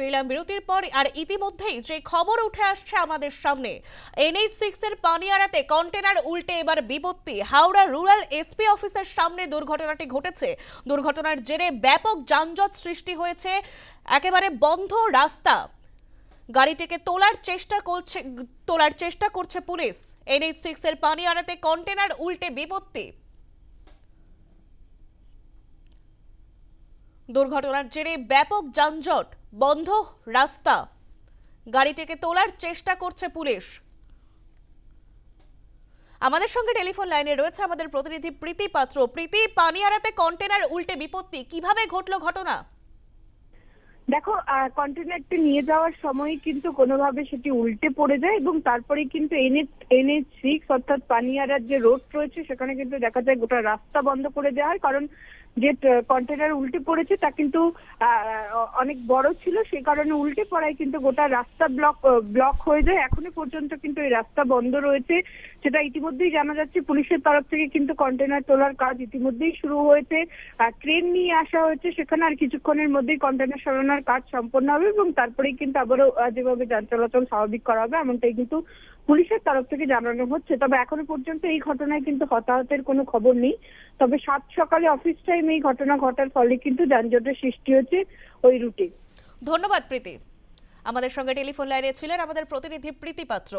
ফিরলাম বিরতির পর, আর ইতিমধ্যেই যে খবর উঠে আসছে আমাদের সামনে এনএইচ সিক্স এর পানিয়ারাতে কন্টেনার উল্টে এবার বিপত্তি। হাওড়া রুরাল এসপি অফিসের সামনে দুর্ঘটনাটি ঘটেছে। দুর্ঘটনার জেরে ব্যাপক যানজট সৃষ্টি হয়েছে। একেবারে বন্ধ রাস্তা। গাড়িটিকে তোলার চেষ্টা করছে, তোলার চেষ্টা করছে পুলিশ। এনএইচ সিক্স এর পানিয়ারাতে কন্টেনার উল্টে বিপত্তি। দুর্ঘটনার জেরে ব্যাপক যানজট, বন্ধ রাস্তা। গাড়িটিকে তোলার চেষ্টা করছে পুলিশ। আমাদের সঙ্গে টেলিফোন লাইনে রয়েছে আমাদের প্রতিনিধি প্রীতি পাত্র। প্রীতি, পানিয়ারাতে কন্টেনার উল্টে বিপত্তি, কীভাবে ঘটলো ঘটনা? দেখো কন্টেনারটি নিয়ে যাওয়ার সময় কিন্তু কোনোভাবে সেটি উল্টে পড়ে যায় এবং তারপরে কিন্তু এনএচ এনএচ সিক্স অর্থাৎ পানিয়ারার যে রোড রয়েছে, সেখানে কিন্তু দেখা যায় গোটা রাস্তা বন্ধ করে দেওয়া হয়। কারণ যে কন্টেনার উল্টে পড়েছে, তা কিন্তু অনেক বড় ছিল, সে কারণে উল্টে পড়ায় কিন্তু গোটা রাস্তা ব্লক ব্লক হয়ে যায়। এখনও পর্যন্ত কিন্তু এই রাস্তা বন্ধ রয়েছে সেটা ইতিমধ্যেই জানা যাচ্ছে। পুলিশের তরফ থেকে কিন্তু কন্টেনার তোলার কাজ ইতিমধ্যেই শুরু হয়েছে। ট্রেন নিয়ে আসা হয়েছে, সেখানে আর কিছুক্ষণের মধ্যেই কন্টেনার সরানোর কাজ সম্পন্ন হবে এবং তারপরেই কিন্তু আবারও যেভাবে যান চলাচল স্বাভাবিক করা হবে, এমনটাই কিন্তু পুলিশের তরফ থেকে জানানো হচ্ছে, তবে এখনও পর্যন্ত এই ঘটনায় কিন্তু হতাহতের কোনো খবর নেই। তবে সাত সকালে অফিস টাইম এই ঘটনা ঘটার ফলে কিন্তু যানজটের সৃষ্টি হচ্ছে ওই রুটে। ধন্যবাদ, প্রীতি। আমাদের সঙ্গে টেলিফোন লাইনে ছিলেন আমাদের প্রতিনিধি প্রীতি পাত্র।